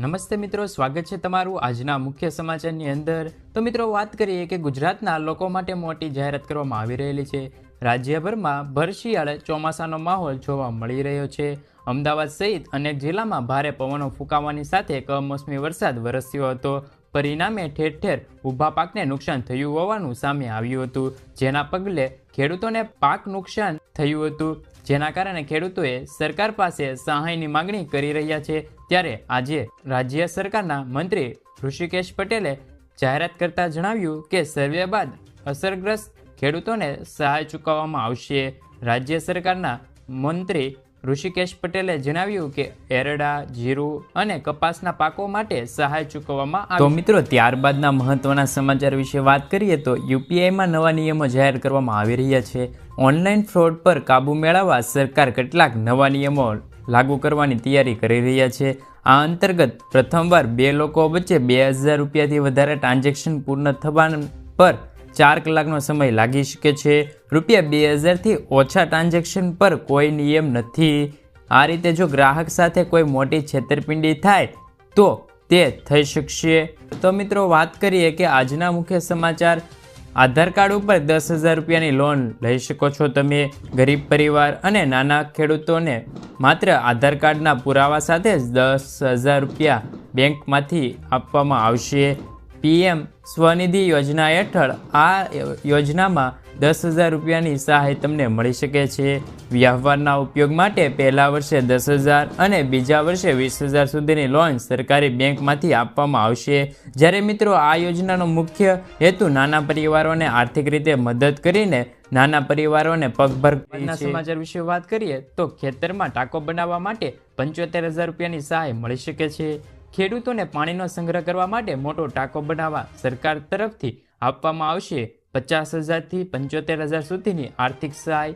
નમસ્તે મિત્રો, સ્વાગત છે તમારું આજના મુખ્ય સમાચારની અંદર. તો મિત્રો, વાત કરીએ કે ગુજરાતના લોકો માટે મોટી જાહેરાત કરવામાં આવી રહેલી છે. રાજ્યભરમાં ભર શિયાળે ચોમાસાનો માહોલ જોવા મળી રહ્યો છે. અમદાવાદ સહિત અનેક જિલ્લામાં ભારે પવનો ફૂંકાવાની સાથે કમોસમી વરસાદ વરસ્યો હતો. પરિણામે ઠેર ઠેર ઊભા પાકને નુકસાન થયું હોવાનું સામે આવ્યું હતું. જેના પગલે ખેડૂતોને પાક નુકસાન થયું હતું. જેના કારણે ખેડૂતોએ સરકાર પાસે સહાયની માંગણી કરી રહ્યા છે. ત્યારે આજે રાજ્ય સરકારના મંત્રી ઋષિકેશ પટેલે જાહેરાત કરતા જણાવ્યું કે સર્વે બાદ અસરગ્રસ્ત ખેડૂતોને સહાય ચૂકવવામાં આવશે. રાજ્ય સરકારના મંત્રી ઋષિકેશ પટેલે જણાવ્યું કે એરડા, જીરું અને કપાસના પાકો માટે સહાય ચૂકવવામાં આવે તો મિત્રો, ત્યારબાદના મહત્વના સમાચાર વિશે વાત કરીએ તો યુપીઆઈમાં નવા નિયમો જાહેર કરવામાં આવી રહ્યા છે. ઓનલાઈન ફ્રોડ પર કાબૂ મેળવવા સરકાર કેટલાક નવા નિયમો લાગુ કરવાની તૈયારી કરી રહ્યા છે. આ અંતર્ગત પ્રથમવાર બે લોકો વચ્ચે બે હજાર રૂપિયાથી વધારે ટ્રાન્ઝેક્શન પૂર્ણ થવા પર ચાર કલાકનો સમય લાગી શકે છે. રૂપિયા બે હજારથી ઓછા ટ્રાન્ઝેક્શન પર કોઈ નિયમ નથી. આ રીતે જો ગ્રાહક સાથે કોઈ મોટી છેતરપિંડી થાય, તો તે થઈ શકશે. તો મિત્રો, વાત કરીએ કે આજના મુખ્ય સમાચાર. આધાર કાર્ડ ઉપર દસ હજાર રૂપિયાની લોન લઈ શકો છો તમે ગરીબ પરિવાર અને નાના ખેડૂતોને. માત્ર આધાર કાર્ડના પુરાવા સાથે જ દસ હજાર રૂપિયા બેંકમાંથી આપવામાં આવશે. પીએમ સ્વનિધિ યોજના હેઠળ આ યોજનામાં દસ હજાર રૂપિયાની સહાય તમને મળી શકે છે. વ્યવહારના ઉપયોગ માટે પહેલા વર્ષે દસ હજાર અને બીજા વર્ષે વીસ હજાર સુધીની લોન સરકારી બેંકમાંથી આપવામાં આવશે. જ્યારે મિત્રો આ યોજનાનો મુખ્ય હેતુ નાના પરિવારોને આર્થિક રીતે મદદ કરીને નાના પરિવારોને પગભર સમાચાર વિશે વાત કરીએ તો ખેતરમાં ટાંકો બનાવવા માટે પંચોતેર હજાર રૂપિયાની સહાય મળી શકે છે. ખેડૂતોને પાણીનો સંગ્રહ કરવા માટે મોટો ટાંકો બનાવવા સરકાર તરફથી આપવામાં આવશે. પચાસ હજારથી પંચોતેર હજાર સુધીની આર્થિક સહાય,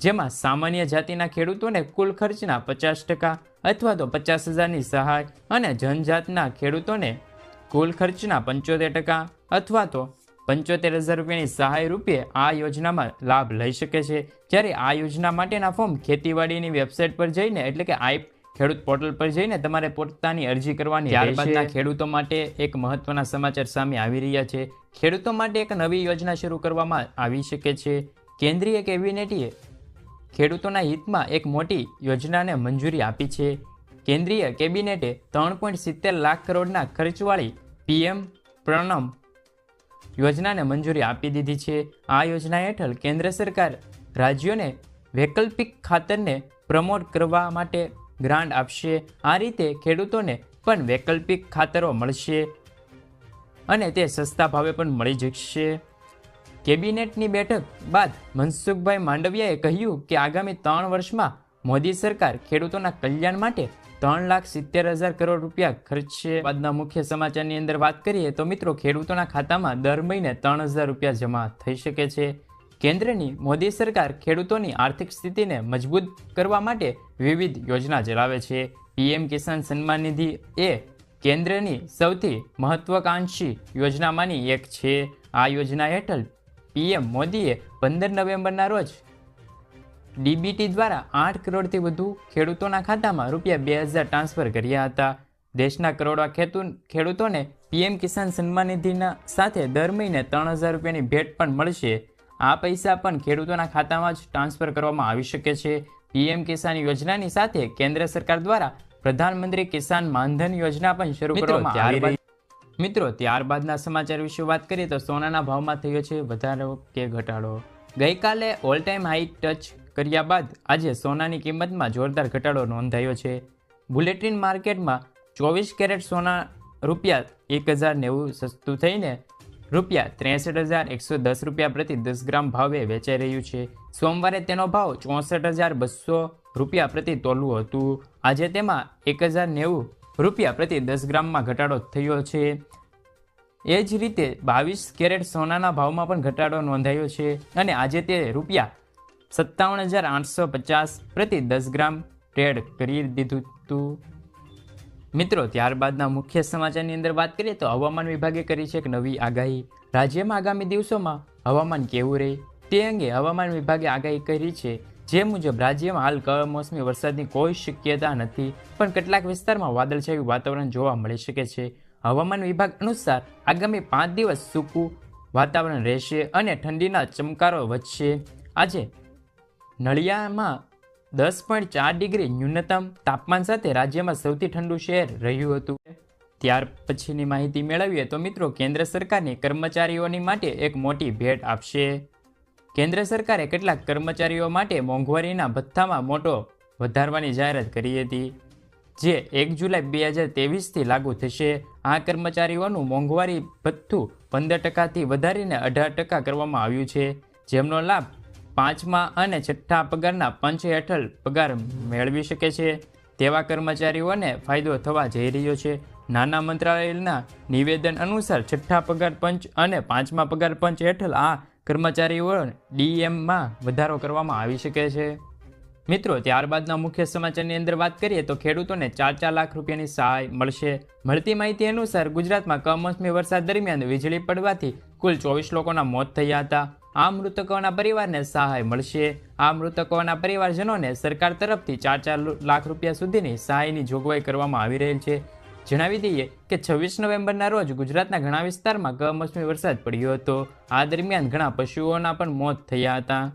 જેમાં સામાન્ય જાતિના ખેડૂતોને કુલ ખર્ચના પચાસ ટકા અથવા તો પચાસ હજારની સહાય અને જનજાતના ખેડૂતોને કુલ ખર્ચના પંચોતેર ટકા અથવા તો પંચોતેર હજાર રૂપિયાની સહાય રૂપે આ યોજનામાં લાભ લઈ શકે છે. જ્યારે આ યોજના માટેના ફોર્મ ખેતીવાડીની વેબસાઇટ પર જઈને એટલે કે આઈ ખેડૂત પોર્ટલ પર જઈને તમારે પોતાની અરજી કરવાની ત્યારબાદના ખેડૂતો માટે એક મહત્વના સમાચાર સામે આવી રહ્યા છે. ખેડૂતો માટે એક નવી યોજના શરૂ કરવામાં આવી શકે છે. કેન્દ્રીય કેબિનેટે ખેડૂતોના હિતમાં એક મોટી યોજનાને મંજૂરી આપી છે. કેન્દ્રીય કેબિનેટે ત્રણ પોઈન્ટ સિત્તેર લાખ કરોડના ખર્ચવાળી પીએમ પ્રણમ યોજનાને મંજૂરી આપી દીધી છે. આ યોજના હેઠળ કેન્દ્ર સરકાર રાજ્યોને વૈકલ્પિક ખાતરને પ્રમોટ કરવા માટે ગ્રાન્ટ આપશે. આ રીતે ખેડૂતોને પણ વૈકલ્પિક ખાતરો મળશે અને તે સસ્તા ભાવે પણ મળી જશે. કેબિનેટની બેઠક બાદ મનસુખભાઈ માંડવિયાએ કહ્યું કે આગામી ત્રણ વર્ષમાં મોદી સરકાર ખેડૂતોના કલ્યાણ માટે ત્રણ લાખ સિત્તેર હજાર કરોડ રૂપિયા ખર્ચશે. બાદના મુખ્ય સમાચારની અંદર વાત કરીએ તો મિત્રો ખેડૂતોના ખાતામાં દર મહિને ત્રણ હજાર રૂપિયા જમા થઈ શકે છે. કેન્દ્રની મોદી સરકાર ખેડૂતોની આર્થિક સ્થિતિને મજબૂત કરવા માટે વિવિધ યોજના ચલાવે છે. પીએમ કિસાન સન્માન નિધિ એ કેન્દ્રની સૌથી મહત્વાકાંક્ષી યોજનામાંની એક છે. આ યોજના હેઠળ પીએમ મોદીએ પંદર નવેમ્બરના રોજ ડીબીટી દ્વારા આઠ કરોડથી વધુ ખેડૂતોના ખાતામાં રૂપિયા બે હજાર ટ્રાન્સફર કર્યા હતા. દેશના કરોડો ખેતુ, ખેડૂતોને પીએમ કિસાન સન્માન નિધિના સાથે દર મહિને ત્રણ હજાર રૂપિયાની ભેટ પણ મળશે. આ પૈસા પણ ખેડૂતોના ખાતામાં જ ટ્રાન્સફર કરવામાં આવી શકે છે. પીએમ કિસાન યોજનાની સાથે કેન્દ્ર સરકાર દ્વારા પ્રધાનમંત્રી કિસાન માનધન યોજના પણ શરૂ કરવામાં આવી રહી. મિત્રો ત્યારબાદના સમાચાર વિશે વાત કરીએ તો સોનાના ભાવમાં થયો છે વધારો કે ઘટાડો. ગઈકાલે ઓલ ટાઈમ હાઈ ટચ કર્યા બાદ આજે સોનાની કિંમતમાં જોરદાર ઘટાડો નોંધાયો છે. બુલેટિન માર્કેટમાં ચોવીસ કેરેટ સોના રૂપિયા એક હજાર નેવું સસ્તું થઈને રૂપિયા ત્રેસઠ હજાર એકસો દસ રૂપિયા પ્રતિ દસ ગ્રામ ભાવે વેચાઈ રહ્યું છે. સોમવારે તેનો ભાવ ચોસઠ હજાર બસો રૂપિયા પ્રતિ તોલું હતું. આજે તેમાં એક હજાર નેવું રૂપિયા પ્રતિ દસ ગ્રામમાં ઘટાડો થયો છે. એ જ રીતે બાવીસ કેરેટ સોનાના ભાવમાં પણ ઘટાડો નોંધાયો છે અને આજે તે રૂપિયા સત્તાવન હજાર આઠસો પચાસ પ્રતિ દસ ગ્રામ ટ્રેડ કરી દીધું હતું. મિત્રો, ત્યારબાદના મુખ્ય સમાચારની અંદર વાત કરીએ તો હવામાન વિભાગે કરી છે એક નવી આગાહી. રાજ્યમાં આગામી દિવસોમાં હવામાન કેવું રહે તે અંગે હવામાન વિભાગે આગાહી કરી છે. જે મુજબ, રાજ્યમાં હાલ કમોસમી વરસાદની કોઈ શક્યતા નથી, પણ કેટલાક વિસ્તારમાં વાદળછાયું વાતાવરણ જોવા મળી શકે છે. હવામાન વિભાગ અનુસાર, આગામી પાંચ દિવસ સૂકું વાતાવરણ રહેશે અને ઠંડીના ચમકારો વધશે. આજે નળિયામાં દસ પોઈન્ટ ચાર ડિગ્રી ન્યૂનતમ તાપમાન સાથે રાજ્યમાં સૌથી ઠંડુ શહેર રહ્યું હતું. ત્યાર પછીની માહિતી મેળવીએ તો મિત્રો કેન્દ્ર સરકારની કર્મચારીઓની માટે એક મોટી ભેટ આપશે. કેન્દ્ર સરકારે કેટલાક કર્મચારીઓ માટે મોંઘવારીના ભથ્થામાં મોટો વધારવાની જાહેરાત કરી હતી, જે એક જુલાઈ બે હજાર તેવીસથી લાગુ થશે. આ કર્મચારીઓનું મોંઘવારી ભથ્થું પંદર ટકાથી વધારીને અઢાર ટકા કરવામાં આવ્યું છે, જેમનો લાભ પાંચમા અને છઠ્ઠા પગારના પંચ હેઠળ પગાર મેળવી શકે છે. તેવા કર્મચારીઓને ફાયદો થવા જઈ રહ્યો છે. નાના મંત્રાલયના નિવેદન અનુસાર છઠ્ઠા પગાર પંચ અને પાંચમા પગાર પંચ હેઠળ આ કર્મચારીઓ ડીએમમાં વધારો કરવામાં આવી શકે છે. મિત્રો, ત્યારબાદના મુખ્ય સમાચારની અંદર વાત કરીએ તો ખેડૂતોને ચાર ચાર લાખ રૂપિયાની સહાય મળશે. મળતી માહિતી અનુસાર ગુજરાતમાં કમોસમી વરસાદ દરમિયાન વીજળી પડવાથી કુલ ચોવીસ લોકોના મોત થયા હતા. આ મૃતકોના પરિવારને સહાય મળશે. આ મૃતકોના પરિવારજનોને સરકાર તરફથી ચાર ચાર લાખ રૂપિયા સુધીની સહાયની જોગવાઈ કરવામાં આવી રહેલ છે. જણાવી દઈએ કે છવ્વીસ નવેમ્બરના રોજ ગુજરાતના ઘણા વિસ્તારમાં કમોસમી વરસાદ પડ્યો હતો. આ દરમિયાન ઘણા પશુઓના પણ મોત થયા હતા.